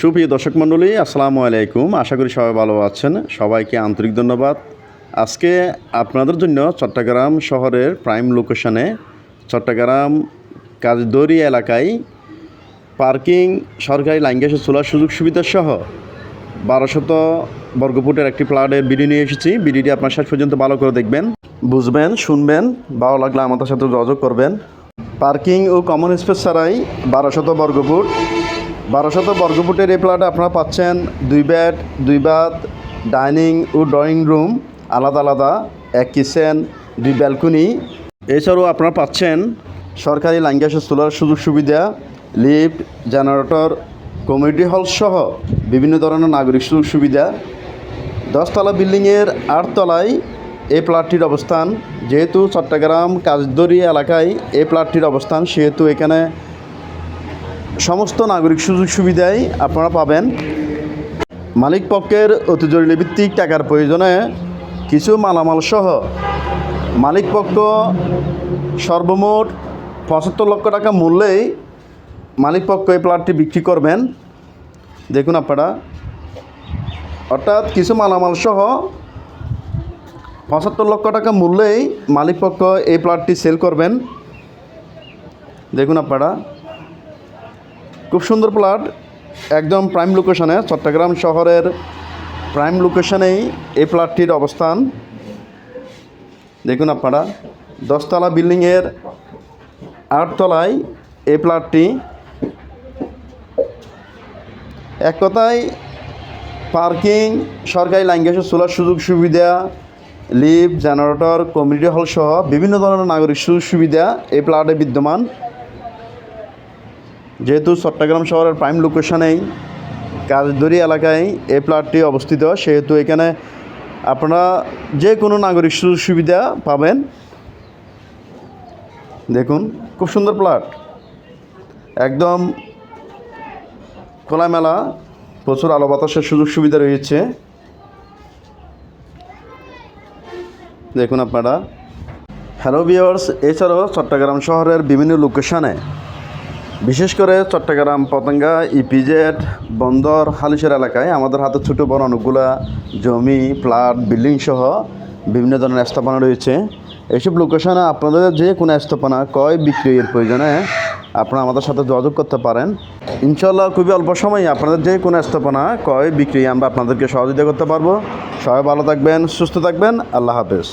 সুপ্রিয় দর্শক মণ্ডলী, আসসালামু আলাইকুম। আশা করি সবাই ভালো আছেন। সবাইকে আন্তরিক ধন্যবাদ। আজকে আপনাদের জন্য চট্টগ্রাম শহরের প্রাইম লোকেশনে চট্টগ্রাম কাজদরি এলাকায় পার্কিং সরকারি লাইন গ্যাসের চলার সুযোগ সুবিধা সহ বারোশত বর্গফুটের একটি প্লাটের বিডি নিয়ে এসেছি। বিডিটি আপনার শেষ পর্যন্ত ভালো করে দেখবেন, বুঝবেন, শুনবেন, ভালো লাগলে আমাদের সাথে যোগাযোগ করবেন। পার্কিং ও কমন স্পেস ছাড়াই বারোশত বর্গফুট বারোশত বর্গফুটের এই প্লাটে আপনারা পাচ্ছেন দুই বেড, দুই বাথ, ডাইনিং ও ড্রয়িং রুম, আলাদা আলাদা, এক কিচেন, দুই ব্যালকনি। এছাড়াও আপনারা পাচ্ছেন সরকারি লাইন গ্যাসের সোলার সুযোগ সুবিধা, লিফট, জেনারেটর, কমিউনিটি হল সহ বিভিন্ন ধরনের নাগরিক সুযোগ সুবিধা। দশতলা বিল্ডিংয়ের আটতলায় এই প্লাটটির অবস্থান। যেহেতু চট্টগ্রাম কাজদরি এলাকায় এই প্লাটটির অবস্থান, সেহেতু এখানে সমস্ত নাগরিক সুযোগ সুবিধাই আপনারা পাবেন। মালিক পক্ষের অতি জরুরি ভিত্তিক টাকার প্রয়োজনে কিছু মালামাল সহ। মালিক পক্ষ সর্বমোট পঁচাত্তর লক্ষ টাকা মূল্যেই মালিক পক্ষ এই প্লাটটি বিক্রি করবেন। দেখুন আপনারা। অর্থাৎ কিছু মালামাল সহ পঁচাত্তর লক্ষ টাকা মূল্যেই মালিক পক্ষ এই প্লটটি সেল করবেন। দেখুন আপনারা। খুব সুন্দর প্লট, একদম প্রাইম লোকেশনে চট্টগ্রাম শহরের প্রাইম লোকেশনেই এই প্লটটির অবস্থান। দেখুন আপনারা, দশতলা বিল্ডিংয়ের আটতলায় এই প্লটটি। এক কথায়, পার্কিং, সরকারি লাইন গ্যাসের সোলার সুযোগ সুবিধা লিফট জেনারেটর কমিউনিটি হল সহ বিভিন্ন ধরনের নাগরিক সুযোগ সুবিধা এই প্লাটে বিদ্যমান। যেহেতু চট্টগ্রাম শহরের প্রাইম লোকেশনেই কাজদরি এলাকায় এই প্লাটটি অবস্থিত, সেহেতু এখানে আপনারা যে কোনো নাগরিক সুযোগ সুবিধা পাবেন। দেখুন, খুব সুন্দর প্লাট একদম খোলামেলা, প্রচুর আলো বাতাসের সুযোগ সুবিধা রয়েছে। দেখুন আপনারা। হ্যালো বিয়ার্স এছাড়াও চট্টগ্রাম শহরের বিভিন্ন লোকেশনে বিশেষ করে চট্টগ্রাম, পতঙ্গা ইপিজেড বন্দর, হালিশের এলাকায় আমাদের হাতে ছোটো বড় অনেকগুলা জমি প্লাট বিল্ডিং সহ বিভিন্ন ধরনের স্থাপনা রয়েছে। এইসব লোকেশনে আপনাদের যে কোনো স্থাপনা কয় বিক্রয়ের প্রয়োজনে আপনারা আমাদের সাথে যোগাযোগ করতে পারেন। ইনশাল্লাহ খুবই অল্প সময়ে আপনাদের যে কোনো স্থাপনা কয় বিক্রি আমরা আপনাদেরকে সহযোগিতা করতে পারব। সবাই ভালো থাকবেন, সুস্থ থাকবেন, আল্লাহ হাফেজ।